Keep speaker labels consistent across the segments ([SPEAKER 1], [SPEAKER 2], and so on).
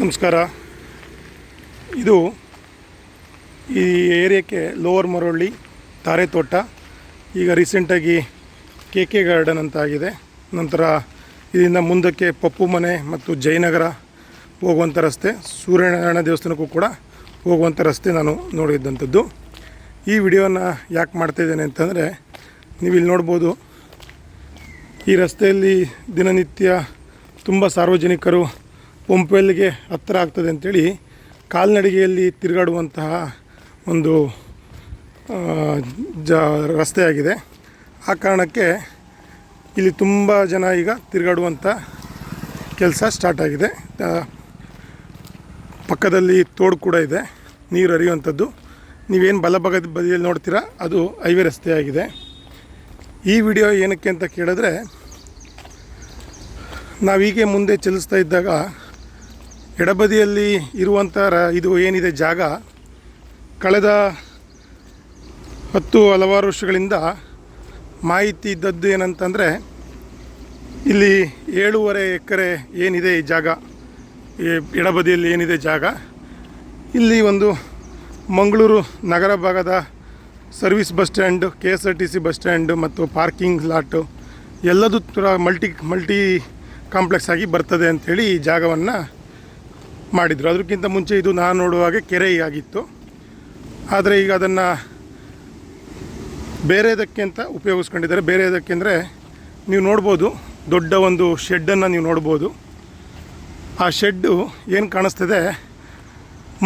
[SPEAKER 1] ನಮಸ್ಕಾರ. ಇದು ಈ ಏರಿಯಾಕ್ಕೆ ಲೋವರ್ ಮರವಳ್ಳಿ ತಾರೆ ತೋಟ ಈಗ ರೀಸೆಂಟಾಗಿ ಕೆ ಕೆ ಗಾರ್ಡನ್ ಅಂತ ಆಗಿದೆ. ನಂತರ ಇದರಿಂದ ಮುಂದಕ್ಕೆ ಪಪ್ಪು ಮನೆ ಮತ್ತು ಜಯನಗರ ಹೋಗುವಂಥ ರಸ್ತೆ, ಸೂರ್ಯನಾರಾಯಣ ದೇವಸ್ಥಾನಕ್ಕೂ ಕೂಡ ಹೋಗುವಂಥ ರಸ್ತೆ ನಾನು ನೋಡಿದ್ದಂಥದ್ದು ಈ ವಿಡಿಯೋನ ಯಾಕೆ ಮಾಡ್ತಾಯಿದ್ದೇನೆ ಅಂತಂದರೆ ನೀವು ಇಲ್ಲಿ ನೋಡ್ಬೋದು, ಈ ರಸ್ತೆಯಲ್ಲಿ ದಿನನಿತ್ಯ ತುಂಬ ಸಾರ್ವಜನಿಕರು ಪಂಪೆಲ್ಗೆ ಹತ್ತಿರ ಆಗ್ತದೆ ಅಂಥೇಳಿ ಕಾಲ್ನಡಿಗೆಯಲ್ಲಿ ತಿರುಗಾಡುವಂತಹ ಒಂದು ಜ, ರಸ್ತೆಯಾಗಿದೆ. ಆ ಕಾರಣಕ್ಕೆ ಇಲ್ಲಿ ತುಂಬ ಜನ ಈಗ ತಿರುಗಾಡುವಂಥ ಕೆಲಸ ಸ್ಟಾರ್ಟ್ ಆಗಿದೆ. ಪಕ್ಕದಲ್ಲಿ ತೋಡು ಕೂಡ ಇದೆ, ನೀರು ಹರಿಯುವಂಥದ್ದು. ನೀವೇನು ಬಲಭಾಗದ ಬದಿಯಲ್ಲಿ ನೋಡ್ತೀರಾ, ಅದು ಹೈವೇ ರಸ್ತೆಯಾಗಿದೆ. ಈ ವಿಡಿಯೋ ಏನಕ್ಕೆ ಅಂತ ಕೇಳಿದ್ರೆ, ನಾವೀಗೆ ಮುಂದೆ ಚಲಿಸ್ತಾ ಇದ್ದಾಗ ಎಡಬದಿಯಲ್ಲಿ ಇರುವಂಥ ಇದು ಏನಿದೆ ಜಾಗ, ಕಳೆದ ಹತ್ತು ಹಲವಾರು ವರ್ಷಗಳಿಂದ ಮಾಹಿತಿ ಇದ್ದದ್ದು ಏನಂತಂದರೆ, ಇಲ್ಲಿ ಏಳೂವರೆ ಎಕರೆ ಏನಿದೆ ಈ ಜಾಗ ಎಡಬದಿಯಲ್ಲಿ ಏನಿದೆ ಜಾಗ. ಇಲ್ಲಿ ಒಂದು ಮಂಗಳೂರು ನಗರ ಭಾಗದ service bus stand K S R T C bus stand ಮತ್ತು ಪಾರ್ಕಿಂಗ್ ಲಾಟು ಎಲ್ಲದೂ ಮಲ್ಟಿ ಮಲ್ಟಿ ಕಾಂಪ್ಲೆಕ್ಸ್ ಆಗಿ ಬರ್ತದೆ ಅಂಥೇಳಿ ಈ ಜಾಗವನ್ನು ಮಾಡಿದರು. ಅದಕ್ಕಿಂತ ಮುಂಚೆ ಇದು ನಾನು ನೋಡುವಾಗೆ ಕೆರೆಯಾಗಿತ್ತು. ಆದರೆ ಈಗ ಅದನ್ನು ಬೇರೆದಕ್ಕೆ ಅಂತ ಉಪಯೋಗಿಸ್ಕೊಂಡಿದ್ದಾರೆ. ಬೇರೆದಕ್ಕೆ ಅಂದರೆ ನೀವು ನೋಡ್ಬೋದು, ದೊಡ್ಡ ಒಂದು ಶೆಡ್ಡನ್ನು ನೀವು ನೋಡ್ಬೋದು. ಆ ಶೆಡ್ಡು ಏನು ಕಾಣಿಸ್ತದೆ?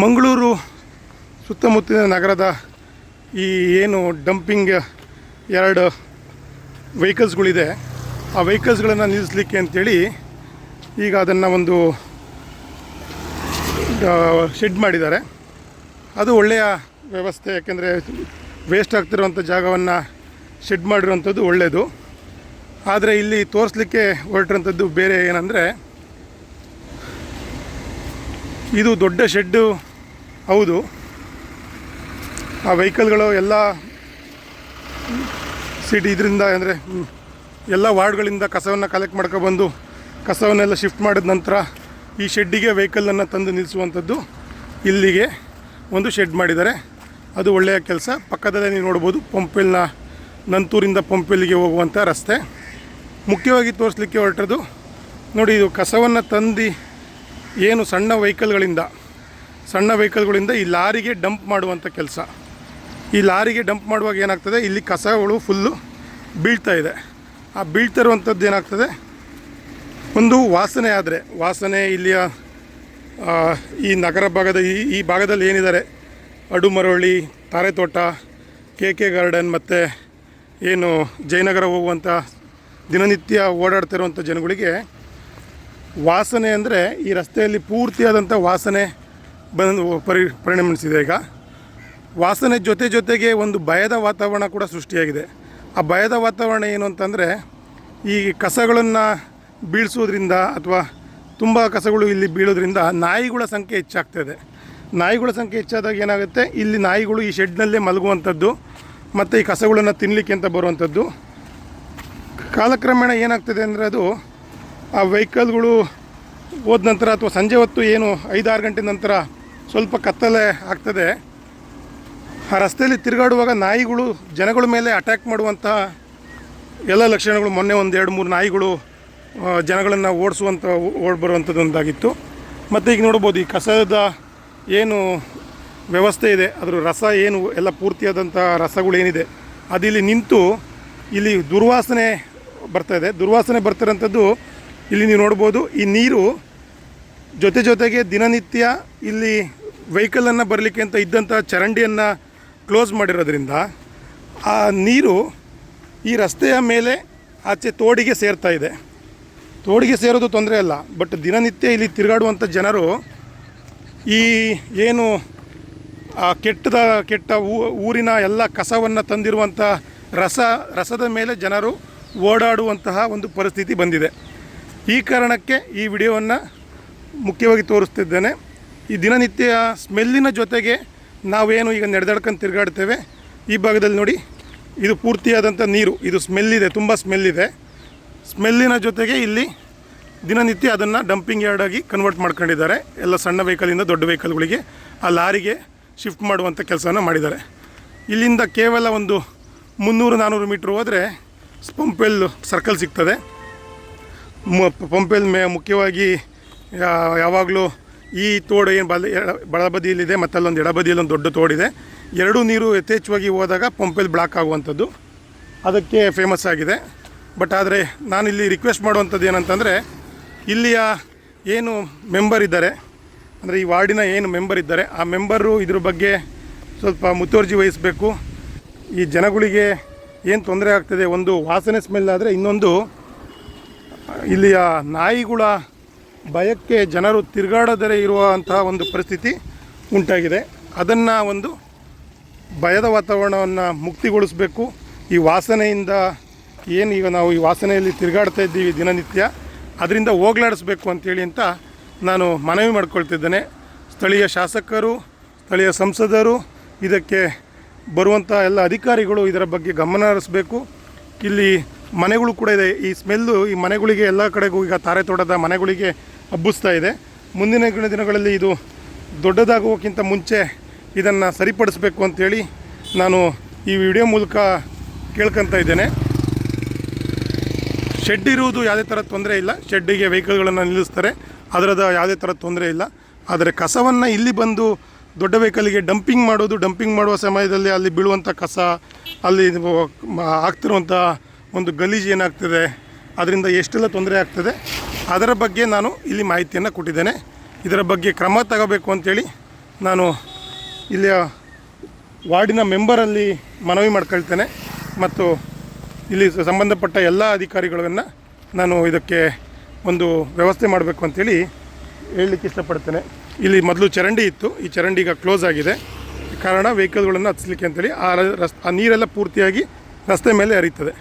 [SPEAKER 1] ಮಂಗಳೂರು ಸುತ್ತಮುತ್ತಲಿನ ನಗರದ ಈ ಏನು ಡಂಪಿಂಗ್ ಎರಡು ವೆಹಿಕಲ್ಸ್ಗಳಿದೆ ಆ ವೆಹಿಕಲ್ಸ್ಗಳನ್ನು ನಿಲ್ಲಿಸಲಿಕ್ಕೆ ಅಂತೇಳಿ ಈಗ ಅದನ್ನು ಒಂದು ಶೆಡ್ ಮಾಡಿದ್ದಾರೆ. ಅದು ಒಳ್ಳೆಯ ವ್ಯವಸ್ಥೆ, ಯಾಕೆಂದರೆ ವೇಸ್ಟ್ ಆಗ್ತಿರುವಂಥ ಜಾಗವನ್ನು ಶೆಡ್ ಮಾಡಿರುವಂಥದ್ದು ಒಳ್ಳೆಯದು ಆದರೆ ಇಲ್ಲಿ ತೋರಿಸ್ಲಿಕ್ಕೆ ಹೊರಟಿರೋಂಥದ್ದು ಬೇರೆ ಏನಂದರೆ, ಇದು ದೊಡ್ಡ ಶೆಡ್ಡು ಹೌದು. ಆ ವೆಹಿಕಲ್ಗಳು ಎಲ್ಲ ಸಿಟಿ ಇದರಿಂದ, ಅಂದರೆ ಎಲ್ಲ ವಾರ್ಡ್ಗಳಿಂದ ಕಸವನ್ನು ಕಲೆಕ್ಟ್ ಮಾಡ್ಕೊಬಂದು ಕಸವನ್ನೆಲ್ಲ ಶಿಫ್ಟ್ ಮಾಡಿದ ನಂತರ ಈ ಶೆಡ್ಡಿಗೆ ವೆಹಿಕಲನ್ನು ತಂದು ನಿಲ್ಲಿಸುವಂಥದ್ದು ಇಲ್ಲಿಗೆ ಒಂದು ಶೆಡ್ ಮಾಡಿದ್ದಾರೆ. ಅದು ಒಳ್ಳೆಯ ಕೆಲಸ. ಪಕ್ಕದಲ್ಲೇ ನೀವು ನೋಡ್ಬೋದು ಪಂಪೆಲ್ನ ನಂತೂರಿಂದ ಪಂಪೆಲ್ಗೆ ಹೋಗುವಂಥ ರಸ್ತೆ. ಮುಖ್ಯವಾಗಿ ತೋರಿಸ್ಲಿಕ್ಕೆ ಹೊರಟದ್ದು, ನೋಡಿ ಇದು ಕಸವನ್ನು ತಂದು ಏನು ಸಣ್ಣ ವೆಹಿಕಲ್ಗಳಿಂದ ಸಣ್ಣ ವೆಹಿಕಲ್ಗಳಿಂದ ಈ ಲಾರಿಗೆ ಡಂಪ್ ಮಾಡುವಂಥ ಕೆಲಸ. ಈ ಲಾರಿಗೆ ಡಂಪ್ ಮಾಡುವಾಗ ಏನಾಗ್ತದೆ? ಇಲ್ಲಿ ಕಸಗಳು ಫುಲ್ಲು ಬೀಳ್ತಾ ಇದೆ. ಆ ಬೀಳ್ತಾ ಇರುವಂಥದ್ದು ಏನಾಗ್ತದೆ? ಒಂದು ವಾಸನೆ ಆದರೆ, ವಾಸನೆ ಇಲ್ಲಿಯ ಈ ನಗರ ಭಾಗದ, ಈ ಈ ಭಾಗದಲ್ಲಿ ಏನಿದ್ದಾರೆ? ಅಡುಮರವಳ್ಳಿ ತಾರೆತೋಟ, ಕೆ ಕೆ ಗಾರ್ಡನ್ ಮತ್ತು ಏನು ಜಯನಗರ ಹೋಗುವಂಥ ದಿನನಿತ್ಯ ಓಡಾಡ್ತಿರುವಂಥ ಜನಗಳಿಗೆ ವಾಸನೆ ಅಂದರೆ ಈ ರಸ್ತೆಯಲ್ಲಿ ಪೂರ್ತಿಯಾದಂಥ ವಾಸನೆ ಬಂದು ಪರಿ, ಪರಿಣಮಿಸಿದೆ ಈಗ. ವಾಸನೆ ಜೊತೆ ಜೊತೆಗೆ ಒಂದು ಭಯದ ವಾತಾವರಣ ಕೂಡ ಸೃಷ್ಟಿಯಾಗಿದೆ. ಆ ಭಯದ ವಾತಾವರಣ ಏನು ಅಂತಂದರೆ ಈ ಕಸಗಳನ್ನು ಬೀಳಿಸೋದ್ರಿಂದ ಅಥವಾ ತುಂಬ ಕಸಗಳು ಇಲ್ಲಿ ಬೀಳೋದ್ರಿಂದ ನಾಯಿಗಳ ಸಂಖ್ಯೆ ಹೆಚ್ಚಾಗ್ತದೆ ನಾಯಿಗಳ ಸಂಖ್ಯೆ ಹೆಚ್ಚಾದಾಗ ಏನಾಗುತ್ತೆ? ಇಲ್ಲಿ ನಾಯಿಗಳು ಈ ಶೆಡ್ನಲ್ಲೇ ಮಲಗುವಂಥದ್ದು, ಮತ್ತು ಈ ಕಸಗಳನ್ನು ತಿನ್ನಲಿಕ್ಕೆ ಅಂತ ಬರುವಂಥದ್ದು. ಕಾಲಕ್ರಮೇಣ ಏನಾಗ್ತದೆ ಅಂದರೆ ಅದು ಆ ವೆಹಿಕಲ್ಗಳು ಹೋದ ನಂತರ ಅಥವಾ ಸಂಜೆ ಹೊತ್ತು ಏನು ಐದಾರು ಗಂಟೆ ನಂತರ ಸ್ವಲ್ಪ ಕತ್ತಲೆ ಆಗ್ತದೆ. ಆ ರಸ್ತೆಯಲ್ಲಿ ತಿರುಗಾಡುವಾಗ ನಾಯಿಗಳು ಜನಗಳ ಮೇಲೆ ಅಟ್ಯಾಕ್ ಮಾಡುವಂತಹ ಎಲ್ಲ ಲಕ್ಷಣಗಳು. ಮೊನ್ನೆ ಒಂದು ಎರಡು ಮೂರು ನಾಯಿಗಳು ಜನಗಳನ್ನು ಓಡಿಸುವಂಥ ಓಡ್ ಬರುವಂಥದ್ದು ಒಂದಾಗಿತ್ತು ಮತ್ತು ಈಗ ನೋಡ್ಬೋದು ಈ ಕಸದ ಏನು ವ್ಯವಸ್ಥೆ ಇದೆ, ಅದರ ರಸ ಏನು, ಎಲ್ಲ ಪೂರ್ತಿಯಾದಂಥ ರಸಗಳೇನಿದೆ ಅದು ಇಲ್ಲಿ ನಿಂತು ಇಲ್ಲಿ ದುರ್ವಾಸನೆ ಬರ್ತಾ ಇದೆ. ದುರ್ವಾಸನೆ ಬರ್ತಿರೋಂಥದ್ದು ಇಲ್ಲಿ ನೀವು ನೋಡ್ಬೋದು, ಈ ನೀರು ಜೊತೆ ಜೊತೆಗೆ ದಿನನಿತ್ಯ ಇಲ್ಲಿ ವೆಹಿಕಲನ್ನು ಬರಲಿಕ್ಕೆ ಅಂತ ಇದ್ದಂಥ ಚರಂಡಿಯನ್ನು ಕ್ಲೋಸ್ ಮಾಡಿರೋದ್ರಿಂದ ಆ ನೀರು ಈ ರಸ್ತೆಯ ಮೇಲೆ ಆಚೆ ತೋಡಿಗೆ ಸೇರ್ತಾ ಇದೆ. ತೋಡಿಗೆ ಸೇರೋದು ತೊಂದರೆ ಇಲ್ಲ ಬಟ್ ದಿನನಿತ್ಯ ಇಲ್ಲಿ ತಿರುಗಾಡುವಂಥ ಜನರು ಈ ಏನು, ಆ ಕೆಟ್ಟದ, ಕೆಟ್ಟ ಊರಿನ ಎಲ್ಲ ಕಸವನ್ನು ತಂದಿರುವಂಥ ರಸ, ರಸದ ಮೇಲೆ ಜನರು ಓಡಾಡುವಂತಹ ಒಂದು ಪರಿಸ್ಥಿತಿ ಬಂದಿದೆ. ಈ ಕಾರಣಕ್ಕೆ ಈ ವಿಡಿಯೋವನ್ನು ಮುಖ್ಯವಾಗಿ ತೋರಿಸ್ತಿದ್ದೇನೆ. ಈ ದಿನನಿತ್ಯ ಸ್ಮೆಲ್ಲಿನ ಜೊತೆಗೆ ನಾವೇನು ಈಗ ನಡೆದಾಡ್ಕೊಂಡು ತಿರುಗಾಡ್ತೇವೆ, ಈ ಭಾಗದಲ್ಲಿ ನೋಡಿ, ಇದು ಪೂರ್ತಿಯಾದಂಥ ನೀರು, ಇದು ಸ್ಮೆಲ್ ಇದೆ, ತುಂಬ ಸ್ಮೆಲ್ ಇದೆ. ಸ್ಮೆಲ್ಲಿನ ಜೊತೆಗೆ ಇಲ್ಲಿ ದಿನನಿತ್ಯ ಅದನ್ನು ಡಂಪಿಂಗ್ ಯಾರ್ಡಾಗಿ ಕನ್ವರ್ಟ್ ಮಾಡ್ಕೊಂಡಿದ್ದಾರೆ. ಎಲ್ಲ ಸಣ್ಣ ವೆಹಿಕಲಿಂದ ದೊಡ್ಡ ವೆಹಿಕಲ್ಗಳಿಗೆ ಆ ಲಾರಿಗೆ ಶಿಫ್ಟ್ ಮಾಡುವಂಥ ಕೆಲಸನ ಮಾಡಿದ್ದಾರೆ. ಇಲ್ಲಿಂದ ಕೇವಲ ಒಂದು ಮುನ್ನೂರು ನಾನ್ನೂರು ಮೀಟ್ರ್ ಹೋದರೆ ಪಂಪೆಲ್ ಸರ್ಕಲ್ ಸಿಗ್ತದೆ. ಪಂಪೆಲ್ ಮೇ, ಮುಖ್ಯವಾಗಿ ಯಾವಾಗಲೂ ಈ ತೋಡು ಏನು ಬಲ ಬಲಬದಿಯಲ್ಲಿದೆ ಮತ್ತು ಅಲ್ಲೊಂದು ಎಡಬದಿಯಲ್ಲಿ ಒಂದು ದೊಡ್ಡ ತೋಡಿದೆ. ಎರಡೂ ನೀರು ಯಥೇಚ್ಛವಾಗಿ ಹೋದಾಗ ಪಂಪೆಲ್ ಬ್ಲಾಕ್ ಆಗುವಂಥದ್ದು. ಅದಕ್ಕೆ ಫೇಮಸ್ ಆಗಿದೆ. ಬಟ್ ಆದರೆ ನಾನಿಲ್ಲಿ ರಿಕ್ವೆಸ್ಟ್ ಮಾಡುವಂಥದ್ದು ಏನಂತಂದರೆ, ಇಲ್ಲಿಯ ಏನು ಮೆಂಬರ್ ಇದ್ದಾರೆ, ಅಂದರೆ ಈ ವಾರ್ಡಿನ ಏನು ಮೆಂಬರ್ ಇದ್ದಾರೆ, ಆ ಮೆಂಬರು ಇದ್ರ ಬಗ್ಗೆ ಸ್ವಲ್ಪ ಮುತುವರ್ಜಿ ವಹಿಸಬೇಕು. ಈ ಜನಗಳಿಗೆ ಏನು ತೊಂದರೆ ಆಗ್ತದೆ, ಒಂದು ವಾಸನೆ ಸ್ಮೆಲ್ ಆದರೆ ಇನ್ನೊಂದು, ಇಲ್ಲಿಯ ನಾಯಿಗಳ ಭಯಕ್ಕೆ ಜನರು ತಿರುಗಾಡದರೆ ಇರುವಂತಹ ಒಂದು ಪರಿಸ್ಥಿತಿ ಉಂಟಾಗಿದೆ. ಅದನ್ನು ಒಂದು ಭಯದ ವಾತಾವರಣವನ್ನು ಮುಕ್ತಿಗೊಳಿಸಬೇಕು. ಈ ವಾಸನೆಯಿಂದ ಏನು ಈಗ ನಾವು ಈ ವಾಸನೆಯಲ್ಲಿ ತಿರುಗಾಡ್ತಾ ಇದ್ದೀವಿ ದಿನನಿತ್ಯ, ಅದರಿಂದ ಹೋಗ್ಲಾಡಿಸ್ಬೇಕು ಅಂತೇಳಿ ಅಂತ ನಾನು ಮನವಿ ಮಾಡ್ಕೊಳ್ತಿದ್ದೇನೆ. ಸ್ಥಳೀಯ ಶಾಸಕರು, ಸ್ಥಳೀಯ ಸಂಸದರು, ಇದಕ್ಕೆ ಬರುವಂಥ ಎಲ್ಲ ಅಧಿಕಾರಿಗಳು ಇದರ ಬಗ್ಗೆ ಗಮನ ಹರಿಸಬೇಕು. ಇಲ್ಲಿ ಮನೆಗಳು ಕೂಡ ಇದೆ. ಈ ಸ್ಮೆಲ್ಲು ಈ ಮನೆಗಳಿಗೆ ಎಲ್ಲ ಕಡೆಗೂ ಈಗ ತಾರೆ ತೋಟದ ಮನೆಗಳಿಗೆ ಹಬ್ಬಿಸ್ತಾ ಇದೆ. ಮುಂದಿನ ದಿನಗಳಲ್ಲಿ ಇದು ದೊಡ್ಡದಾಗುವಕ್ಕಿಂತ ಮುಂಚೆ ಇದನ್ನು ಸರಿಪಡಿಸಬೇಕು ಅಂತೇಳಿ ನಾನು ಈ ವಿಡಿಯೋ ಮೂಲಕ ಕೇಳ್ಕೊತಾ ಇದ್ದೇನೆ. ಶೆಡ್ ಇರುವುದು ಯಾವುದೇ ಥರ ತೊಂದರೆ ಇಲ್ಲ. ಶೆಡ್ಡಿಗೆ ವೆಹಿಕಲ್ಗಳನ್ನು ನಿಲ್ಲಿಸ್ತಾರೆ. ಅದರದ ಯಾವುದೇ ಥರ ತೊಂದರೆ ಇಲ್ಲ. ಆದರೆ ಕಸವನ್ನು ಇಲ್ಲಿ ಬಂದು ದೊಡ್ಡ ವೆಹಿಕಲ್ಗೆ ಡಂಪಿಂಗ್ ಮಾಡೋದು ಡಂಪಿಂಗ್ ಮಾಡುವ ಸಮಯದಲ್ಲಿ ಅಲ್ಲಿ ಬೀಳುವಂಥ ಕಸ, ಅಲ್ಲಿ ಆಗ್ತಿರುವಂಥ ಒಂದು ಗಲೀಜು ಏನಾಗ್ತದೆ, ಅದರಿಂದ ಎಷ್ಟೆಲ್ಲ ತೊಂದರೆ ಆಗ್ತದೆ, ಅದರ ಬಗ್ಗೆ ನಾನು ಇಲ್ಲಿ ಮಾಹಿತಿಯನ್ನು ಕೊಟ್ಟಿದ್ದೇನೆ. ಇದರ ಬಗ್ಗೆ ಕ್ರಮ ತಗೋಬೇಕು ಅಂತೇಳಿ ನಾನು ಇಲ್ಲಿಯ ವಾರ್ಡಿನ ಮೆಂಬರಲ್ಲಿ ಮನವಿ ಮಾಡ್ಕೊಳ್ತೇನೆ. ಮತ್ತು ಇಲ್ಲಿ ಸಂಬಂಧಪಟ್ಟ ಎಲ್ಲ ಅಧಿಕಾರಿಗಳನ್ನು ನಾನು ಇದಕ್ಕೆ ಒಂದು ವ್ಯವಸ್ಥೆ ಮಾಡಬೇಕು ಅಂತೇಳಿ ಹೇಳಲಿಕ್ಕೆ ಇಷ್ಟಪಡ್ತೇನೆ. ಇಲ್ಲಿ ಮೊದಲು ಚರಂಡಿ ಇತ್ತು. ಈ ಚರಂಡಿ ಈಗ ಕ್ಲೋಸ್ ಆಗಿದೆ. ಕಾರಣ ವೆಹಿಕಲ್ಗಳನ್ನು ಹತ್ತಿಸ್ಲಿಕ್ಕೆ ಅಂತೇಳಿ ಆ ರಸ್ ಆ ನೀರೆಲ್ಲ ಪೂರ್ತಿಯಾಗಿ ರಸ್ತೆ ಮೇಲೆ ಹರಿತದೆ.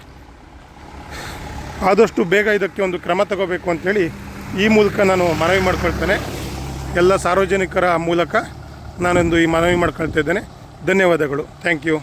[SPEAKER 1] ಆದಷ್ಟು ಬೇಗ ಇದಕ್ಕೆ ಒಂದು ಕ್ರಮ ತಗೋಬೇಕು ಅಂತೇಳಿ ಈ ಮೂಲಕ ನಾನು ಮನವಿ ಮಾಡ್ಕೊಳ್ತೇನೆ. ಎಲ್ಲ ಸಾರ್ವಜನಿಕರ ಮೂಲಕ ನಾನೊಂದು ಈ ಮನವಿ ಮಾಡ್ಕೊಳ್ತಾ ಇದ್ದೇನೆ. ಧನ್ಯವಾದಗಳು. Thank you